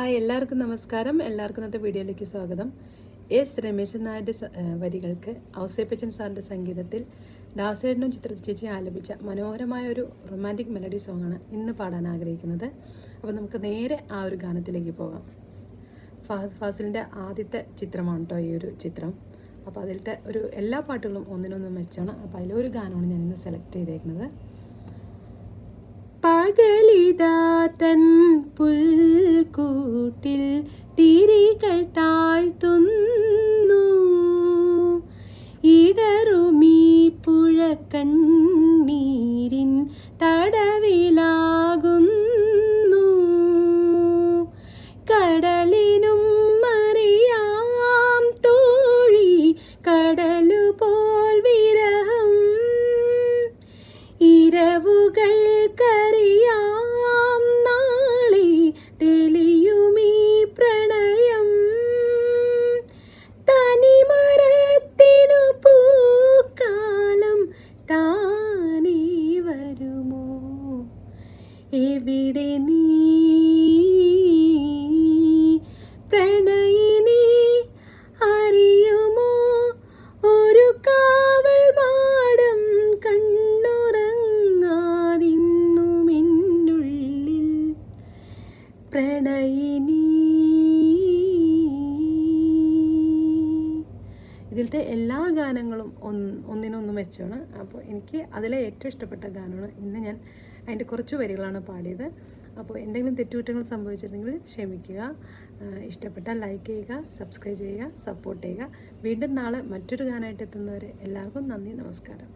Hi എല്ലാവർക്കും നമസ്കാരം. എല്ലാവർക്കും ഇന്നത്തെ വീഡിയോയിലേക്ക് സ്വാഗതം. എസ് രമേശൻ നായരുടെ വരികൾക്ക് ഔസേപ്പച്ചൻ സാറിന്റെ സംഗീതത്തിൽ ദാസേടനും ചിത്ര ചേച്ചി ആലപിച്ച മനോഹരമായ ഒരു റൊമാന്റിക് മെലഡി സോങ്ങാണ് ഇന്ന് പാടാൻ ആഗ്രഹിക്കുന്നത്. അപ്പോൾ നമുക്ക് നേരെ ആ ഒരു ഗാനത്തിലേക്ക് പോകാം. ഫഹദ് ഫാസിലിന്റെ ആദ്യത്തെ ചിത്രമാണ് കേട്ടോ ഈ ഒരു ചിത്രം. അപ്പോൾ അതിലത്തെ ഒരു എല്ലാ പാട്ടുകളും ഒന്നിനൊന്ന് മെച്ചമാണ്. അപ്പോൾ അതിലൊരു ഗാനമാണ് ഞാൻ ഇന്ന് സെലക്ട് ചെയ്തേക്കുന്നത്. പകലിതാതൻ പുൽക്കൂട്ടിൽ തിരികൾ താഴ്ത്തുന്നു. ഇടറുമീ പുഴക്കണ്ണീരിൻ തടവിലാകുന്നു എവിടെ നീ. പ്രണയിനി അറിയുമോ? ഒരു കാവൽ മാടം കണ്ണുറങ്ങാതിന്നുമെന്നുള്ളിൽ പ്രണയിനി ഇതിലത്തെ എല്ലാ ഗാനങ്ങളും ഒന്ന് ഒന്നിനൊന്ന് വെച്ചാണ് അപ്പോൾ എനിക്ക് അതിലെ ഏറ്റവും ഇഷ്ടപ്പെട്ട ഗാനമാണ് ഇന്ന് ഞാൻ അതിന്റെ കുറച്ച് വരികളാണ് പാടിയത്. അപ്പോൾ എന്തെങ്കിലും തെറ്റുകുറ്റങ്ങൾ സംഭവിച്ചിട്ടുണ്ടെങ്കിൽ ക്ഷമിക്കുക. ഇഷ്ടപ്പെട്ട ഇഷ്ടപ്പെട്ടാൽ ലൈക്ക് ചെയ്യുക സബ്സ്ക്രൈബ് ചെയ്യുക സപ്പോർട്ട് ചെയ്യുക. വീണ്ടും നാളെ മറ്റൊരു ഗാനമായിട്ട് എത്തുന്നവരെ എല്ലാവർക്കും നന്ദി നമസ്കാരം.